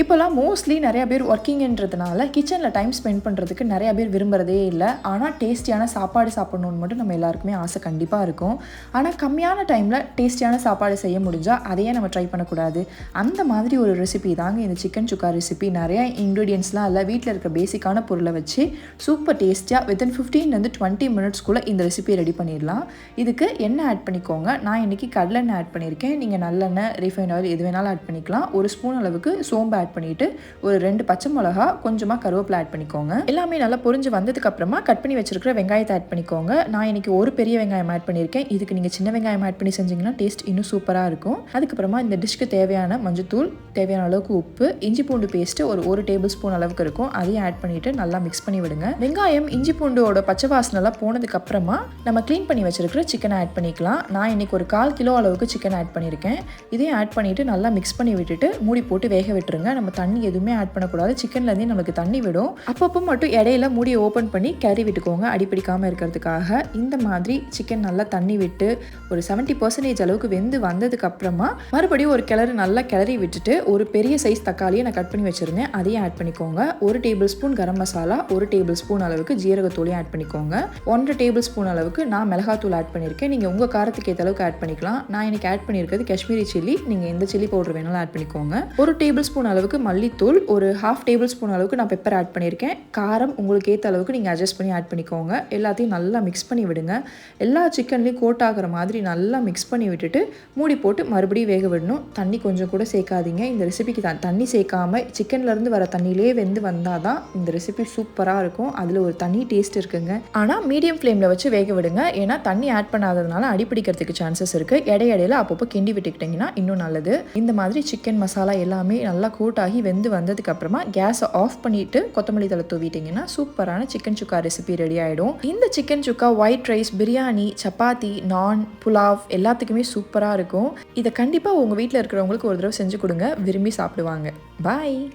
இப்போல்லாம் மோஸ்ட்லி நிறையா பேர் ஒர்க்கிங்கன்றதுனால கிச்சனில் டைம் ஸ்பெண்ட் பண்ணுறதுக்கு நிறையா பேர் விரும்புகிறதே இல்லை. ஆனால் டேஸ்டியான சாப்பாடு சாப்பிட்ணுன்னு மட்டும் நம்ம எல்லாருக்குமே ஆசை கண்டிப்பாக இருக்கும். ஆனால் கம்மியான டைமில் டேஸ்டியான சாப்பாடு செய்ய முடிஞ்சால் அதையே நம்ம ட்ரை பண்ணக்கூடாது. அந்த மாதிரி ஒரு ரெசிபி தாங்க இந்த சிக்கன் சுக்கா ரெசிபி நிறைய இன்க்ரீடியன்ஸ்லாம் இல்லை. வீட்டில் இருக்க பேசிக்கான பொருளை வச்சு சூப்பர் டேஸ்டியாக வித்தின் ஃபிஃப்டீன்லேருந்து டுவெண்ட்டி மினிட்ஸ்க்குள்ளே இந்த ரெசிபி ரெடி பண்ணிடலாம். இதுக்கு எண்ணெய் ஆட் பண்ணிக்கோங்க. நான் இன்றைக்கி கடலெண்ணெய் ஆட் பண்ணியிருக்கேன். நீங்கள் நல்லெண்ணெய் ரீஃபைன் ஆயில் எது வேணாலும் ஆட் பண்ணிக்கலாம். ஒரு ஸ்பூன் அளவுக்கு சோம்பு ஆட் பண்ணிவிட்டு ஒரு ரெண்டு பச்சை மிளகா கொஞ்சமாக கருவேப்பிலை ஆட் பண்ணிக்கோங்க. எல்லாமே நல்லா பொரிஞ்சு வந்ததுக்கு அப்புறமா கட் பண்ணி வச்சிருக்கிற வெங்காயத்தை ஆட் பண்ணிக்கோங்க. நான் இன்னைக்கு ஒரு பெரிய வெங்காயம் ஆட் பண்ணியிருக்கேன். இதுக்கு நீங்கள் சின்ன வெங்காயம் ஆட் பண்ணி செஞ்சீங்கன்னா டேஸ்ட் இன்னும் சூப்பராக இருக்கும். அதுக்கப்புறமா இந்த டிஷ்க்கு தேவையான மஞ்சத்தூள் தேவையான அளவுக்கு உப்பு இஞ்சி பூண்டு பேஸ்ட்டு ஒரு ஒரு டேபிள் ஸ்பூன் அளவுக்கு இருக்கும். அதையும் ஆட் பண்ணிட்டு நல்லா மிக்ஸ் பண்ணி விடுங்க. வெங்காயம் இஞ்சி பூண்டோட பச்சை வாசனைலாம் போனதுக்கு அப்புறமா நம்ம க்ளீன் பண்ணி வச்சிருக்கிற சிக்கனை ஆட் பண்ணிக்கலாம். நான் இன்னைக்கு ஒரு கால் கிலோ அளவுக்கு சிக்கன் ஆட் பண்ணியிருக்கேன். இதையும் ஆட் பண்ணிட்டு நல்லா மிக்ஸ் பண்ணி விட்டுட்டு மூடி போட்டு வேக விட்டுருங்க. நம்ம தண்ணி எதுவுமே ஆட் பண்ணக்கூடாது. சிக்கன்லேருந்தே நமக்கு தண்ணி விடும். அப்பப்போ மட்டும் இடையில மூடியை ஓப்பன் பண்ணி கேரி விட்டுக்கோங்க. அடிப்பிடிக்காமல் இருக்கிறதுக்காக. இந்த மாதிரி சிக்கன் நல்லா தண்ணி விட்டு ஒரு செவன்ட்டி பர்சன்டேஜ் அளவுக்கு வெந்து வந்ததுக்கு அப்புறமா மறுபடியும் ஒரு கிளறு நல்லா கிளறி விட்டுட்டு ஒரு பெரிய சைஸ் தக்காளியை நான் கட் பண்ணி வச்சுருந்தேன். அதையும் ஆட் பண்ணிக்கோங்க. ஒரு டேபிள் ஸ்பூன் கரம் மசாலா ஒரு டேபிள் ஸ்பூன் அளவுக்கு ஜீரகத்தூளையும் ஆட் பண்ணிக்கோங்க. ஒன்றரை டேபிள் ஸ்பூன் அளவுக்கு நான் மிளகாத்தூள் ஆட் பண்ணியிருக்கேன். நீங்கள் உங்கள் காரத்துக்கு ஏற்ற அளவுக்கு ஆட் பண்ணிக்கலாம். நான் எனக்கு ஆட் பண்ணியிருக்கிறது காஷ்மீரி சில்லி நீங்கள் எந்த சில்லி பவுடர் வேணாலும் ஆட் பண்ணிக்கோங்க. ஒரு டேபிள் ஸ்பூன் அளவுக்கு மல்லித்தூள் ஒரு ஹாஃப் டேபிள் ஸ்பூன் அளவுக்கு நான் பெப்பர் ஆட் பண்ணியிருக்கேன். காரம் உங்களுக்கு ஏற்ற அளவுக்கு நீங்கள் அட்ஜஸ்ட் பண்ணி ஆட் பண்ணிக்கோங்க. எல்லாத்தையும் நல்லா மிக்ஸ் பண்ணி விடுங்க. எல்லா சிக்கன்லேயும் கோட் ஆகிற மாதிரி நல்லா மிக்ஸ் பண்ணி விட்டுட்டு மூடி போட்டு மறுபடியும் வேக விடணும். தண்ணி கொஞ்சம் கூட சேர்க்காதீங்க. இந்த ரெசிபிக்கு த தண்ணி சேர்க்காம சிக்கன்லேருந்து வர தண்ணியிலே வெந்து வந்தால் தான் இந்த ரெசிபி சூப்பராக இருக்கும். அதில் ஒரு தனி டேஸ்ட் இருக்குங்க. ஆனால் மீடியம் ஃப்ளேமில் வச்சு வேக விடுங்க. ஏன்னா தண்ணி ஆட் பண்ணாததுனால அடிப்பிடிக்கிறதுக்கு சான்சஸ் இருக்குது இடையிடையில அப்பப்போ கிண்டி விட்டுக்கிட்டிங்கன்னா இன்னும் நல்லது. இந்த மாதிரி சிக்கன் மசாலா எல்லாமே நல்லா கூட ஆகி வெந்து வந்ததுக்கு அப்புறமா கேஸை ஆஃப் பண்ணிட்டு கொத்தமல்லி தலை தூவிட்டிங்கன்னா சூப்பரான சிக்கன் சுக்கா ரெசிபி ரெடி ஆகிடும் இந்த chicken sukka white rice biryani chapati naan pulao எல்லாத்துக்குமே சூப்பராக இருக்கும். இதை கண்டிப்பாக உங்கள் வீட்டில் இருக்கிறவங்களுக்கு ஒரு தடவை செஞ்சு கொடுங்க. விரும்பி சாப்பிடுவாங்க. பாய்